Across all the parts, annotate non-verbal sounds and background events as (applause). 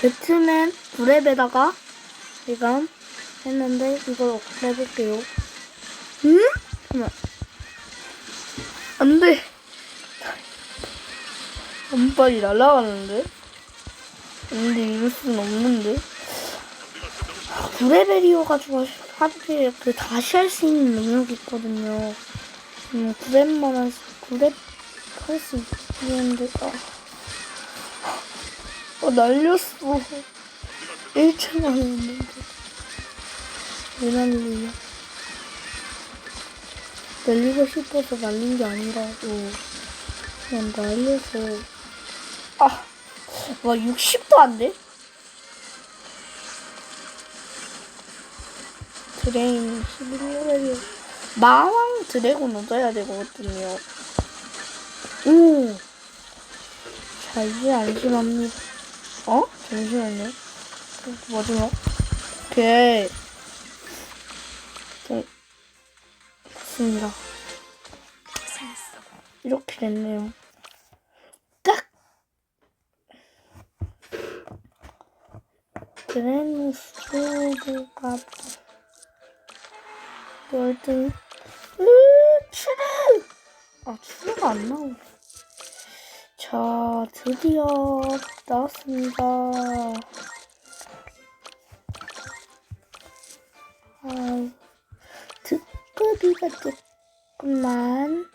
배트맨 브랩에다가 지금 했는데 이걸 해볼게요. 응? 잠깐만. 안 돼. 운빨이 날아가는데? 근데 이럴 수는 없는데? 브레벨이어가지고 하드에 그 다시 할 수 있는 능력이 있거든요. 음, 구랩만 할 수, 구랩 할수 있는데, 아. 어, 날렸어. 1층 안했는데. 왜 날리냐? 날리고 싶어서 날린 게 아니라고. 그냥 날려서. 아! 와, 60도 안 돼? 드레인 11레벨이요. 마왕 드래곤 얻어야 되거든요. 오! 자, 이제 안심합니다. 어? 잠시만요. 그 마지막. 오케이. 네. 됐습니다. 이렇게 됐네요. 딱! 드레노스가 열등 으 추르 아 추르가 안 나오네 자 드디어 나왔습니다. 아 듣급이가 조금만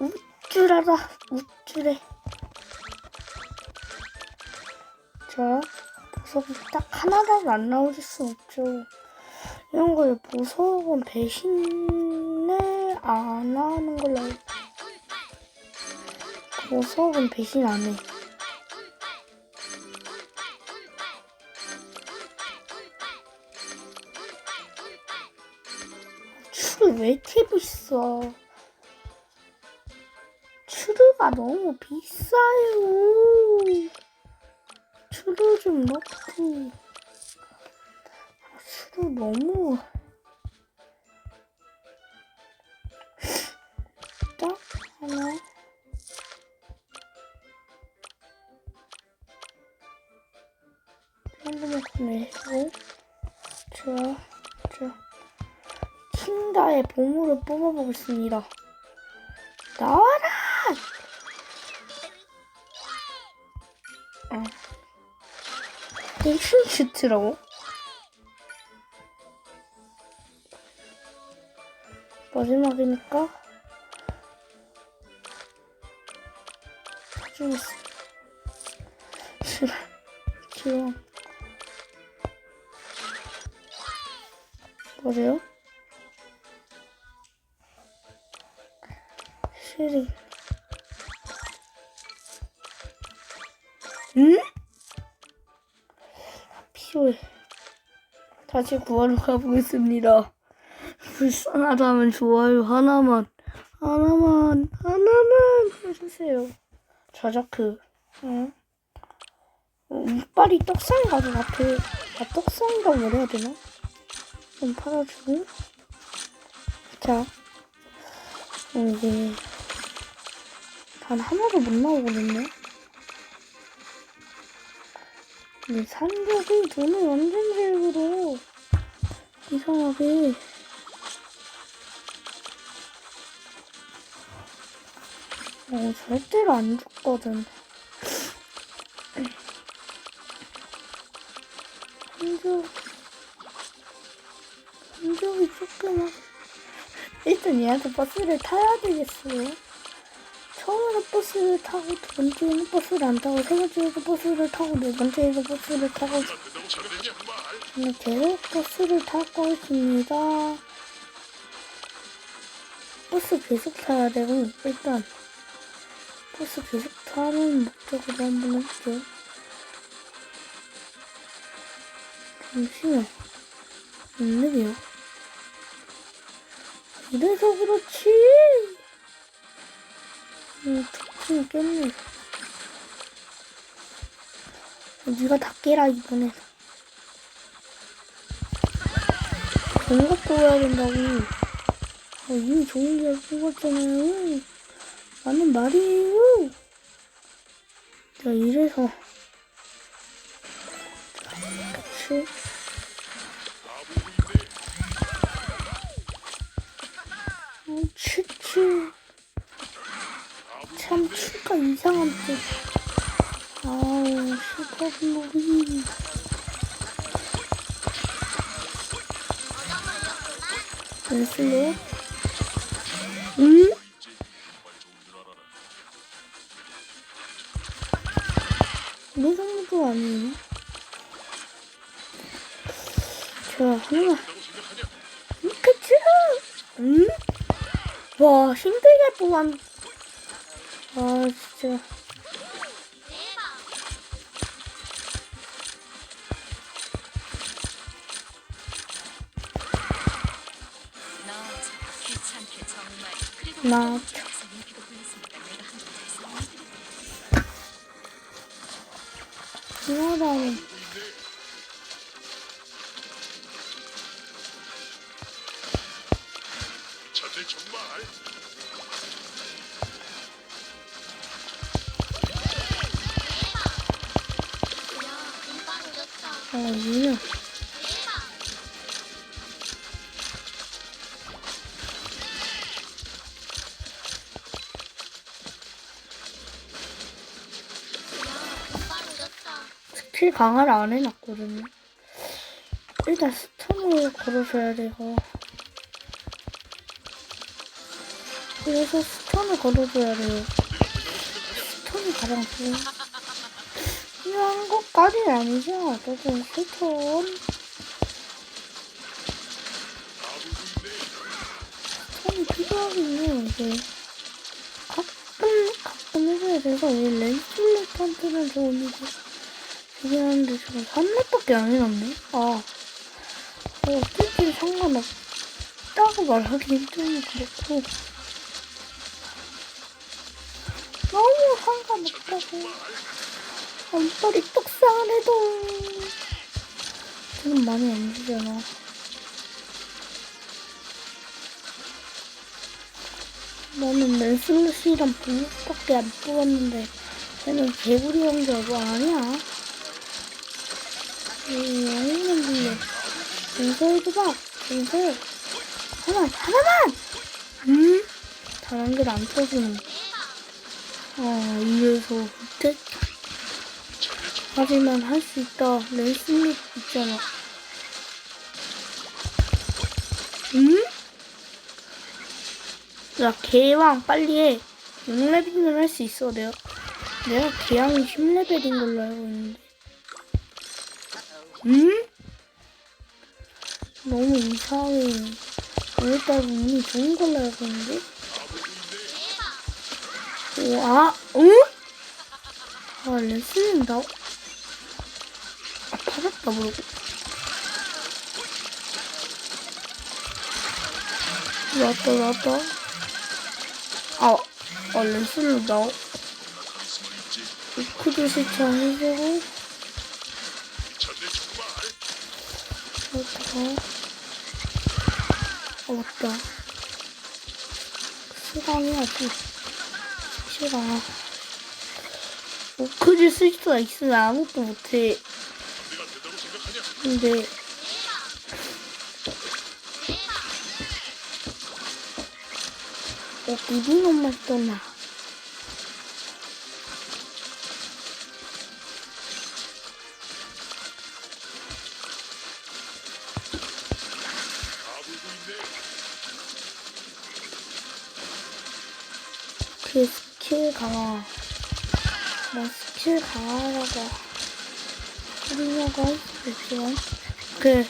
우쭐하다 우쭐해. 자 보석이 딱 하나라도 안 나오실 수 없죠 이런 걸 보석은 배신을 안 하는 걸로 알고 보석은 배신 안 해. 추를 왜 팁고 있어? 추르가 너무 비싸요. 추르 좀 넣고. 추르 너무. 딱 하나. 한번만 구매해주고. 자, 자. 킹다의 보물을 뽑아보겠습니다. 나와라! 어. 땡충 슈트라고? 마지막이니까 해주겠어. 싫어. (laughs) 귀여워. 뭐래요? 시리. 응? 필요해. 다시 구하러 가보겠습니다. 불쌍하다면 좋아요 하나만, 하나만, 하나만 해주세요. 저자크. 응? 어, 이빨이 떡상이 가지고 같아. 아, 떡상이라고 그래야 되나? 좀 팔아주고. 자. 어, 이제. 단 하나도 못 나오거든요. 근데 산적이 돈을 완전 잘 벌어. 이상하게. 어, 절대로 안 죽거든. (sniffs) 한적, 한적이 조금만. 일단 얘한테 버스를 타야 되겠어요. 처음으로 버스를 타고 두 번째에는 버스를 안 타고 세 번째에도 버스를 타고 네 번째에도 버스를 타고 계속 버스를 타고 있습니다. 버스 계속 타야 되고 일단 버스 계속 타는 목적으로 한번 해볼게요. 잠시만 안 느려. 이래서 그렇지. 음, 특징이 깼네. 네가 다 깨라 이번에. 좋은 거 뽑아야 된다고. 아, 이미 좋은 걸 뽑았잖아요. 맞는 말이에요. 자, 이래서 그렇지. 참, 추가 이상한 뜻. 아우, 슈퍼블록이. 벤슬로? 응? 내 정도 아니에요? 자, 하나. 와, 힘들게 뽑았. 아, 진짜. 나 지나다니. 스킬 강화를 안 해놨거든요. 일단 스턴을 걸어줘야 돼서. 그래서 스턴을 걸어줘야 돼요. 스턴이 가장 좋은. 이런 것까지는 아니죠. 어쨌든 스턴. 스턴이 필요하긴 해요, 이게. 가끔, 가끔 해줘야 돼서, 이 렌슬레탄트는 좋은데. 이긴 한데 지금 3렙밖에 안 해놨네? 아. 어, 어쨌든 상관없다고 말하기는 좀 그렇고. 너무 상관없다고. 엄빨이 떡상을 해도. 지금 많이 안 주잖아. 나는 랜슬롯이랑 블록밖에 안 뽑았는데, 얘는 개구리 형제 뭐 아니야? 이 영웅만 불러. 전설해줘봐. 전설. 하나만, 하나만! 음? 다른 게안 떠주는. 아, 이래서 못해. 하지만 할 수 있다. 랜스밋 있잖아. 음? 야, 개왕 빨리 해. 6레벨은 할수 있어, 내가. 내가 개왕이 10레벨인 걸로 알고 있는데. 음? 너무 이상해. 오늘따라 운이 좋은 걸로 알고 있는데? 오, 아, 응? 아, 레슬링 나, 아, 받았다, 모르고. 나왔다, 나왔다. 아, 아, 레슬링 나, 우크도 세차 해주고, 그렇다. 어, 맞다. 수강해야지. 수강. 오크를 쓸 수가 있으면 아무것도 못해. 근데 어 비비노만 떠나 강화. 뭐 스킬 강화라고 하려고 있지만. 그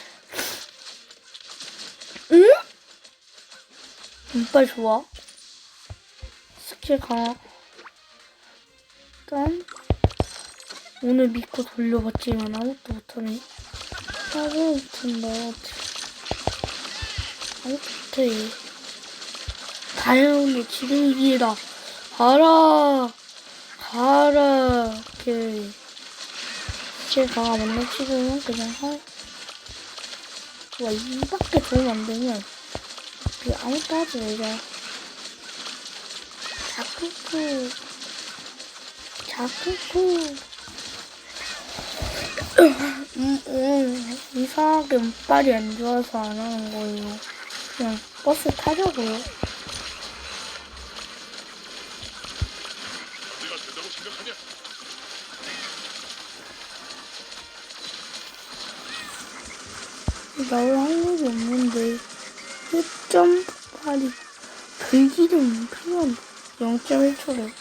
응? 운빨 좋아? 스킬 강화. 일단 오늘 믿고 돌려봤지만 아무것도 못하네. 아무것도 못한다 아무것도 못해 다행인데 지금 이 기회다 가라 가라 강화 맞나 지금은 그냥 할 와, 이밖에 도움 안 되면, 그, 아무것도 하지 말자. 자쿠쿠. 자쿠쿠. (laughs) 음, 음, 이상하게 운빨이 안 좋아서 안 하는 거예요. 그냥 버스 타려고요. 내가 된다고 생각하냐? 나올 확률이 없는데 1.8이 불기름 필요한 0.1초래.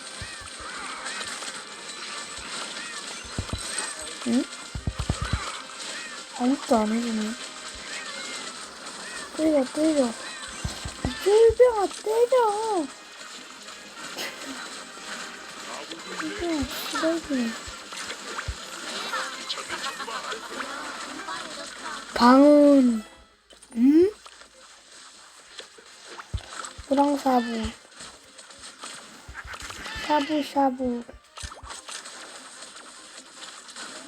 응? 아무것도 안 해주네. 때려, 때려. 이 쫄병아, 때려. 쫄병아, 쓰레기네. 방은 음? 호랑사부 샤브샤브.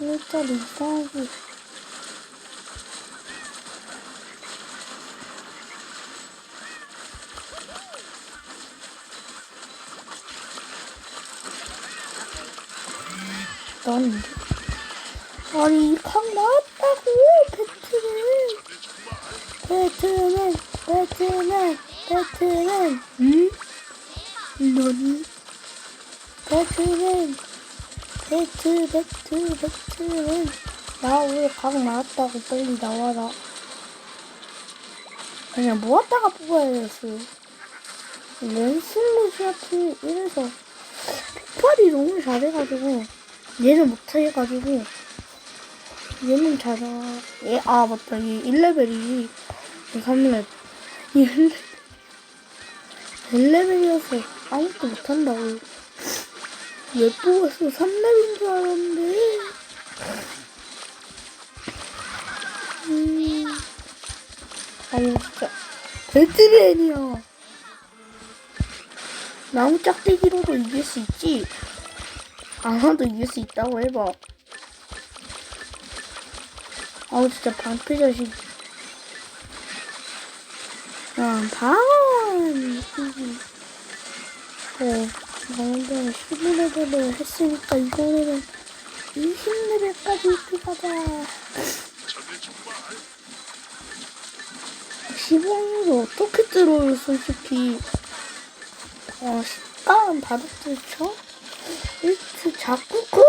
일자리 이상하게 넌 아니 각 나왔다고 배트는 배트는 배트는 응? 너니? 배트는 배트 배트 배트는 나왜각 나왔다고 빨리 나와라 그냥 모았다가 뽑아야 됐어요 랜슬로시아트 이래서 폭발이 너무 잘해가지고 얘는 못해가지고 얘는 잘하. 얘, 아, 맞다. 얘 1레벨이 3렙. 얘 1레벨. 1레벨이어서 아무것도 못한다고. 왜 뽑았어? 3렙인 줄 알았는데. 음. 아니, 진짜. 배트맨이야. 나무 짝대기로도 이길 수 있지. 아마도 이길 수 있다고 해봐. 아우 진짜 방패 자식. 야 방언. 어 방언 11레벨을 했으니까 이번에는 20레벨까지 이렇게 가자. 미쳤네 정말. 15를 어떻게 들어요 솔직히. 어 식감은 받았죠? 1트 자꾸 쿵!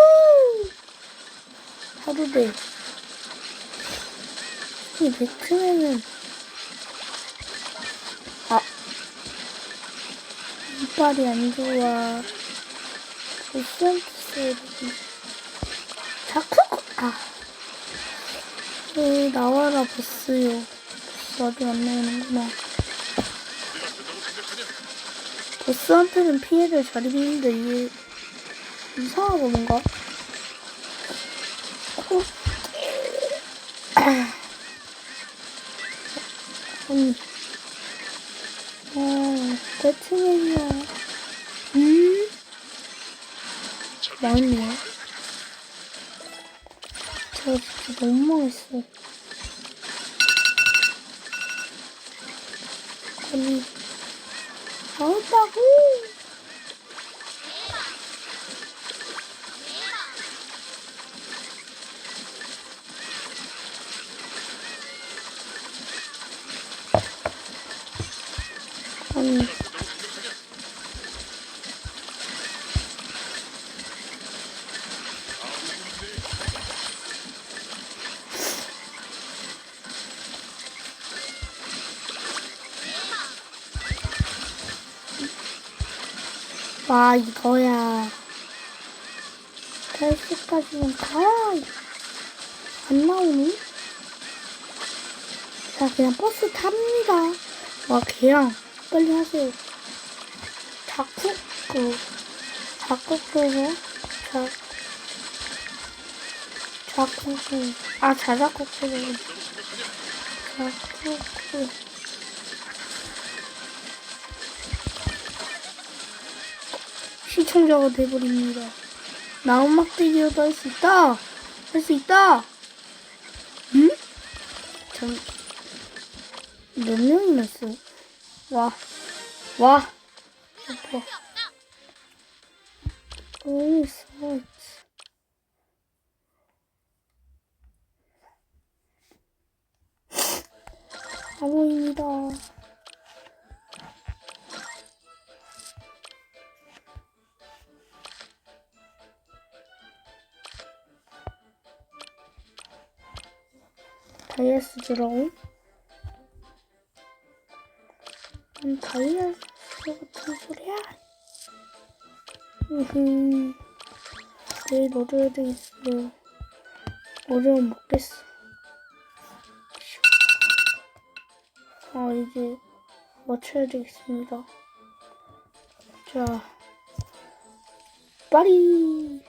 하루대. 이 배트맨은 아 이빨이 안 좋아 써야 되지 자꾸 아 에, 나와라 보스요 보스 안 나오는구나? 보스한테는 피해를 잘 입는데 이게 이상하고 뭔가 어? 아. 아니 아 배트맨이야. 음? 망했네요 제가 진짜 너무 망했어 아니 망했다고 아니 근데 와 이거야. 8시까지는 가야 안 나오니? 자 그냥 버스 탑니다. 와 그냥 빨리 하세요 자꾸 그 자꾸 그거 자 자꾸 그아 자자꾸 그거 된다고 생각하냐? 자꾸 그 시청자가 돼버립니다. 나 음악대기로도 할 수 있다. 할 수 있다. 응? 참, 몇 명이나 써? 와, 와. 오빠. 어디서? 암호입니다. 다이아스 드라 운? 음, 다이아스 같은 소리야? 으흠. 내일 얻어야 되겠어요. 어려움 먹겠어. 아, 이제 맞춰야 되겠습니다. 자, 빠리!